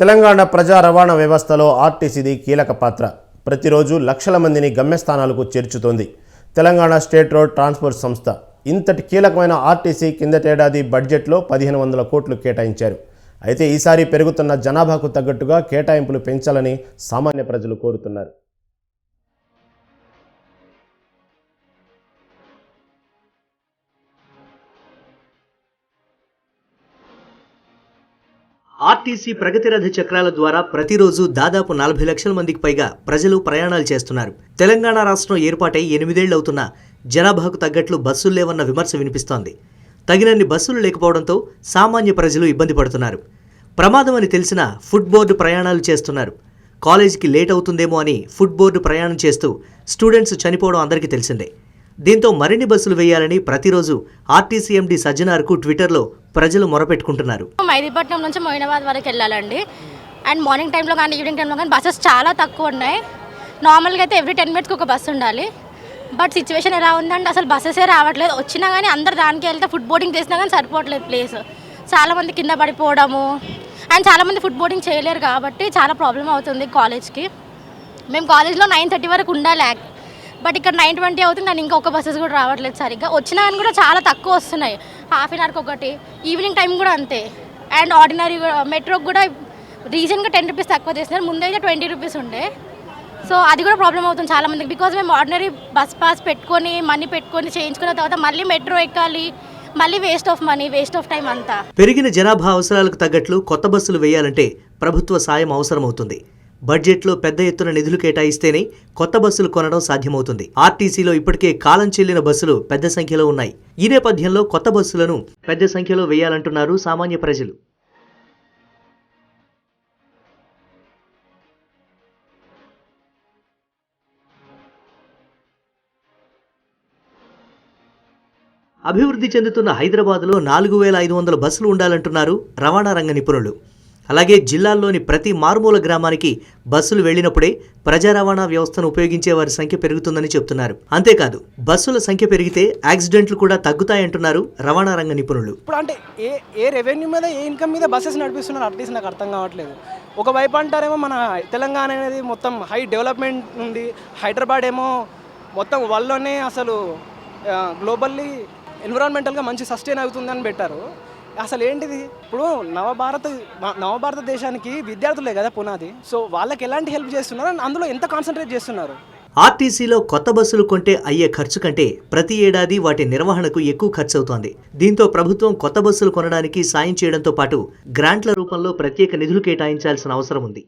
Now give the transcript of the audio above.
తెలంగాణ ప్రజా రవాణా వ్యవస్థలో ఆర్టీసీది కీలక పాత్ర. ప్రతిరోజు లక్షల మందిని గమ్యస్థానాలకు చేర్చుతోంది తెలంగాణ స్టేట్ రోడ్ ట్రాన్స్పోర్ట్ సంస్థ. ఇంతటి కీలకమైన ఆర్టీసీ కిందటేడాది బడ్జెట్లో పదిహేను వందల కోట్లు కేటాయించారు. అయితే ఈసారి పెరుగుతున్న జనాభాకు తగ్గట్టుగా కేటాయింపులు పెంచాలని సామాన్య ప్రజలు కోరుతున్నారు. ఆర్టీసీ ప్రగతి రథ చక్రాల ద్వారా ప్రతిరోజు దాదాపు నలభై లక్షల మందికి పైగా ప్రజలు ప్రయాణాలు చేస్తున్నారు. తెలంగాణ రాష్ట్రం ఏర్పాటై ఎనిమిదేళ్ళు అవుతున్న జనాభాకు తగ్గట్లు బస్సులు లేవన్న విమర్శ వినిపిస్తోంది. తగినన్ని బస్సులు లేకపోవడంతో సామాన్య ప్రజలు ఇబ్బంది పడుతున్నారు. ప్రమాదం అని తెలిసిన ఫుడ్ బోర్డు ప్రయాణాలు చేస్తున్నారు. కాలేజీకి లేట్ అవుతుందేమో అని ఫుడ్ బోర్డు ప్రయాణం చేస్తూ స్టూడెంట్స్ చనిపోవడం అందరికీ తెలిసిందే. దీంతో మరిన్ని బస్సులు వేయాలని ప్రతిరోజు ఆర్టీసీఎండీ సజ్జనార్కు ట్విట్టర్లో ప్రజలు మొరపెట్టుకుంటున్నారు. మైదీపట్నం నుంచి మొయినాబాద్ వరకు వెళ్ళాలండి. అండ్ మార్నింగ్ టైంలో కానీ ఈవినింగ్ టైంలో కానీ బస్సెస్ చాలా తక్కువ ఉన్నాయి. నార్మల్గా అయితే ఎవ్రీ టెన్ మినిట్స్కి ఒక బస్సు ఉండాలి. బట్ సిచ్యువేషన్ ఎలా ఉందంటే అసలు బస్సెసే రావట్లేదు. వచ్చినా కానీ అందరు దానికి వెళ్తే ఫుడ్ బోర్డింగ్ చేసినా కానీ సరిపోవట్లేదు ప్లేస్ చాలామంది కింద పడిపోవడము. అండ్ చాలామంది ఫుడ్ బోర్డింగ్ చేయలేరు కాబట్టి చాలా ప్రాబ్లం అవుతుంది కాలేజ్కి మేము కాలేజ్లో నైన్ థర్టీ వరకు ఉండాలి బట్ ఇక్కడ నైన్ ట్వంటీ అవుతుంది కానీ ఇంకొక బస్సెస్ కూడా రావట్లేదు సరిగ్గా. వచ్చినా కానీ కూడా చాలా తక్కువ వస్తున్నాయి. హాఫ్ అన్ అవర్కి ఒకటి ఈవినింగ్ టైం కూడా అంతే. అండ్ ఆర్డినరీ మెట్రోకి కూడా రీసెంట్గా టెన్ రూపీస్ తక్కువ చేస్తున్నారు. ముందైతే ట్వంటీ రూపీస్ ఉండే. సో అది కూడా ప్రాబ్లం అవుతుంది చాలామందికి బికాజ్ మేము ఆర్డినరీ బస్ పాస్ పెట్టుకొని మనీ పెట్టుకొని చేయించుకున్న తర్వాత మళ్ళీ మెట్రో ఎక్కాలి మళ్ళీ waste of money waste of time అంతా. పెరిగిన జనాభా అవసరాలకు తగ్గట్లు కొత్త బస్సులు వేయాలంటే ప్రభుత్వ సాయం అవసరమవుతుంది. బడ్జెట్లో పెద్ద ఎత్తున నిధులు కేటాయిస్తేనే కొత్త బస్సులు కొనడం సాధ్యమవుతుంది. ఆర్టీసీలో ఇప్పటికే కాలం చెల్లిన బస్సులు పెద్ద సంఖ్యలో ఉన్నాయి. ఈ నేపథ్యంలో కొత్త బస్సులను పెద్ద సంఖ్యలో వేయాలంటున్నారు సామాన్య ప్రజలు. అభివృద్ధి చెందుతున్న హైదరాబాద్లో నాలుగు వేల ఐదు వందల బస్సులు ఉండాలంటున్నారు రవాణా రంగ నిపుణులు. అలాగే జిల్లాల్లోని ప్రతి మారుమూల గ్రామానికి బస్సులు వెళ్ళినప్పుడే ప్రజా రవాణా వ్యవస్థను ఉపయోగించే వారి సంఖ్య పెరుగుతుందని చెప్తున్నారు. అంతేకాదు బస్సుల సంఖ్య పెరిగితే యాక్సిడెంట్లు కూడా తగ్గుతాయంటున్నారు రవాణా రంగ నిపుణులు. ఇప్పుడు అంటే ఏ ఏ రెవెన్యూ మీద ఏ ఇన్కమ్ మీద బస్సెస్ నడిపిస్తున్నారు? అట్లీస్ట్ నాకు అర్థం కావట్లేదు. ఒకవైపు అంటారేమో మన తెలంగాణ అనేది మొత్తం హై డెవలప్మెంట్ ఉంది. హైదరాబాద్ ఏమో మొత్తం వల్లనే అసలు గ్లోబల్లీ ఎన్విరాన్మెంటల్గా మంచి సస్టైన్ అవుతుందని పెట్టారు. అసలు ఏంటిది ఇప్పుడు నవభారత నవభారతదేశానికి విద్యార్థులే కదా పునాది. సో వాళ్ళకి ఎలాంటి హెల్ప్ చేస్తున్నారు? అందులో ఎంత కాన్సన్ట్రేట్ చేస్తున్నారు? ఆర్టీసీలో కొత్త బస్సులు కొంటే అయ్యే ఖర్చు కంటే ప్రతి ఏడాది వాటి నిర్వహణకు ఎక్కువ ఖర్చు అవుతోంది దీంతో ప్రభుత్వం కొత్త బస్సులు కొనడానికి సాయం చేయడంతో పాటు గ్రాంట్ల రూపంలో ప్రత్యేక నిధులు కేటాయించాల్సిన అవసరం ఉంది.